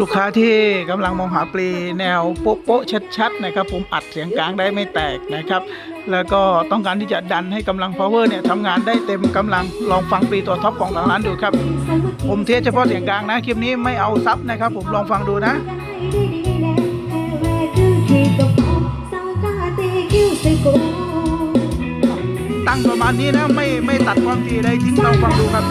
ลูกค้าที่กำลังมองหาปลีแนวโป๊ะโป๊ะชัดๆนะครับผมอัดเสียงกลางได้ไม่แตกนะครับ แล้วก็ต้องการที่จะดันให้กำลัง power เนี่ยทำงานได้เต็มกำลังลองฟังปลีตัวท็อปของทางร้านดูครับ ผมเทสเฉพาะเสียงกลางนะคลิปนี้ไม่เอาซับนะครับ ผมลองฟังดูนะตั้งประมาณนี้นะไม่ไม่ตัดความถี่ใดทิ้งลองฟังดูครับ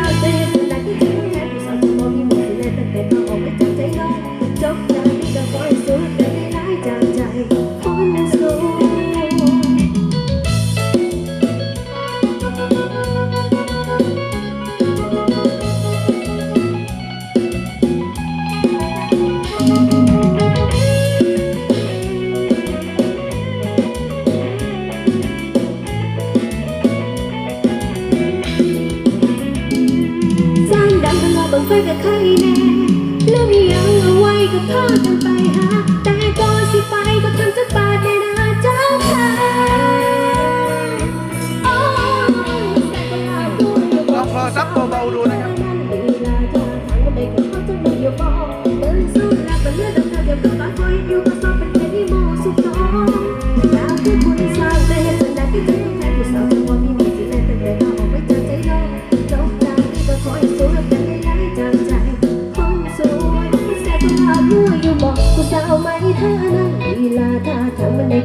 าก บังไฟกับใครแน่เรื่องอียังเอาไว้ก็พากันไปหา แต่ก่อนสิไปก็ทำสักบาทได้นะเจ้าค่ะโอ้แต่ก็ลาดูอยู่ลองคอซับเบาๆดูนะครับ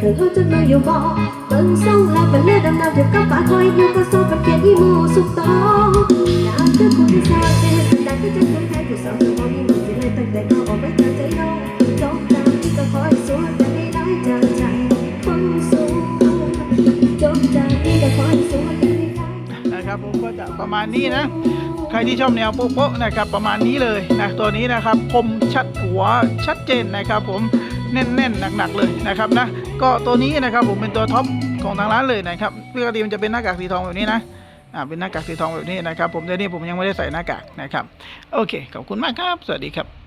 ทางมันได้เขาจะมาอยู่บอกเบิ่งส่งแล้วเป็นเลือดดำๆเดี๋ยวก็ปากคอยอยู่ก็สอบเป็นเพียงที่หมูสุกต้องอยากคือคุณสาวแต่เห็นสันดานที่จะทนแทนผู้สาวจะบอกมีมันสิเลยตั้งแต่ก็ออกไปเจอใจน้องจบจากนี้ก็ขอให้สวยแต่ไม่ร้ายจากใจคนสวยจบจากนี้ก็ขอให้สวยแต่ไม่ร้ายนะครับผมก็จะประมาณนี้นะใครที่ชอบแนวโป๊ะๆนะครับประมาณนี้เลยนะตัวนี้นะครับคมชัดหัวชัดเจนนะครับผม แน่นๆหนักๆเลยนะครับนะก็ตัวนี้นะครับผมเป็นตัวท็อปของทางร้านเลยนะครับปกติมันจะเป็นหน้ากากสีทองแบบนี้นะอ่าเป็นหน้ากากสีทองแบบนี้นะครับ ผมเดี๋ยวนี้ผมยังไม่ได้ใส่หน้ากากนะครับ โอเคขอบคุณมากครับ สวัสดีครับ